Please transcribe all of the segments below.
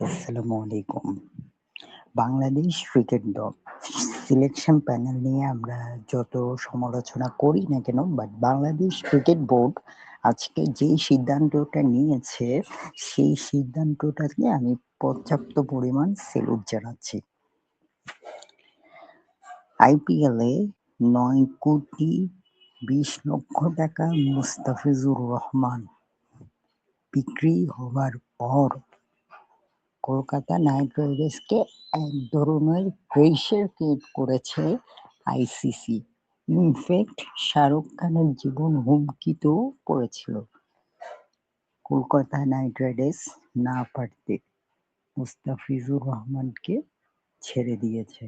আসসালামু আলাইকুম। বাংলাদেশ ক্রিকেট দল সিলেকশন প্যানেল নিয়ে আমরা যত সমালোচনা করি না কেন, বাট বাংলাদেশ ক্রিকেট বোর্ড আজকে যেই সিদ্ধান্তটা নিয়েছে, সেই সিদ্ধান্তটাকে আমি পর্যাপ্ত পরিমাণ সেলুট জানাচ্ছি। আইপিএলে নয় কোটি ২০ লক্ষ টাকা মুস্তাফিজুর রহমান বিক্রি হবার পর কলকাতা নাইট রাইডার্সকে এক ধরনের প্রেশার ক্রিয়েট করেছে আইসিসি। ইনফ্যাক্ট, শাহরুখ খানের জীবন হুমকিতেও পড়েছিল। কলকাতা নাইট রাইডার্স না পারতে মুস্তাফিজুর রহমানকে ছেড়ে দিয়েছে।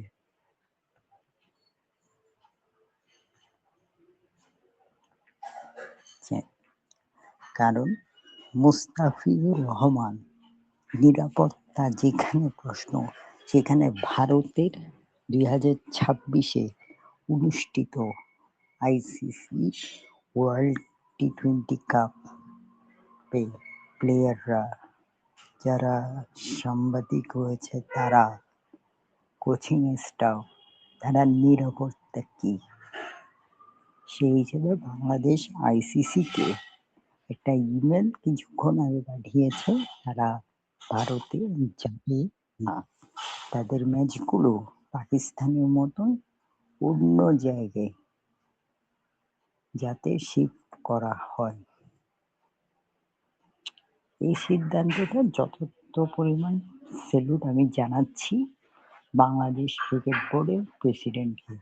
কারণ মুস্তাফিজুর রহমান নিরাপত্তা যেখানে প্রশ্ন, সেখানে ভারতের দুই হাজার ছাব্বিশে অনুষ্ঠিত ICC world T twenty cup প্লেয়াররা, যারা সাংবাদিক রয়েছে তারা কোচিং স্টাফ তারা নিরাপত্তা কি? সেই হিসেবে বাংলাদেশ আইসিসিকে একটা ইমেল কিছুক্ষণ আগে পাঠিয়েছে, তারা ভারতে যাবে না তাদের ম্যাচগুলো পাকিস্তানের মতন অন্য জায়গায় যাতে শিফট করা হয়। এই সিদ্ধান্তটা যথার্থ পরিমাণ সেলুট আমি জানাচ্ছি বাংলাদেশ ক্রিকেট বোর্ডের প্রেসিডেন্টকে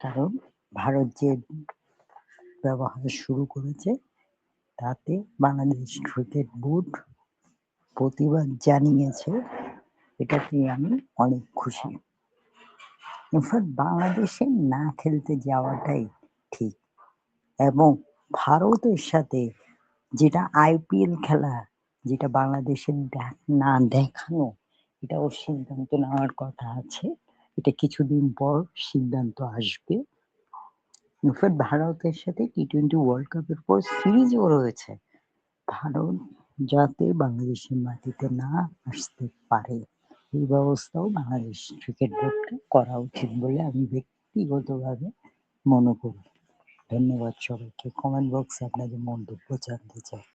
কারণ ভারত যে ব্যবহার শুরু করেছে তাতে বাংলাদেশ ক্রিকেট বোর্ড প্রতিবাদ জানিয়েছে। এটাতে আমি অনেক খুশি। ইনফ্যাক্ট বাংলাদেশে না খেলতে যাওয়াটাই ঠিক। এবং ভারতের সাথে যেটা আইপিএল খেলা, যেটা বাংলাদেশের না দেখানো, এটাও সিদ্ধান্ত নেওয়ার কথা আছে। এটা কিছুদিন পর সিদ্ধান্ত আসবে। ইনফ্যাক্ট ভারতের সাথে টি টোয়েন্টি ওয়ার্ল্ড কাপের পর ও রয়েছে। ভারত যাতে বাংলাদেশের মাটিতে না আসতে পারে, এই ব্যবস্থাও বাংলাদেশ ক্রিকেট বোর্ডকে করা উচিত বলে আমি ব্যক্তিগতভাবে মনে করি। ধন্যবাদ সবাইকে। কমেন্ট বক্সে আপনাদের মন্তব্য জানতে চাই।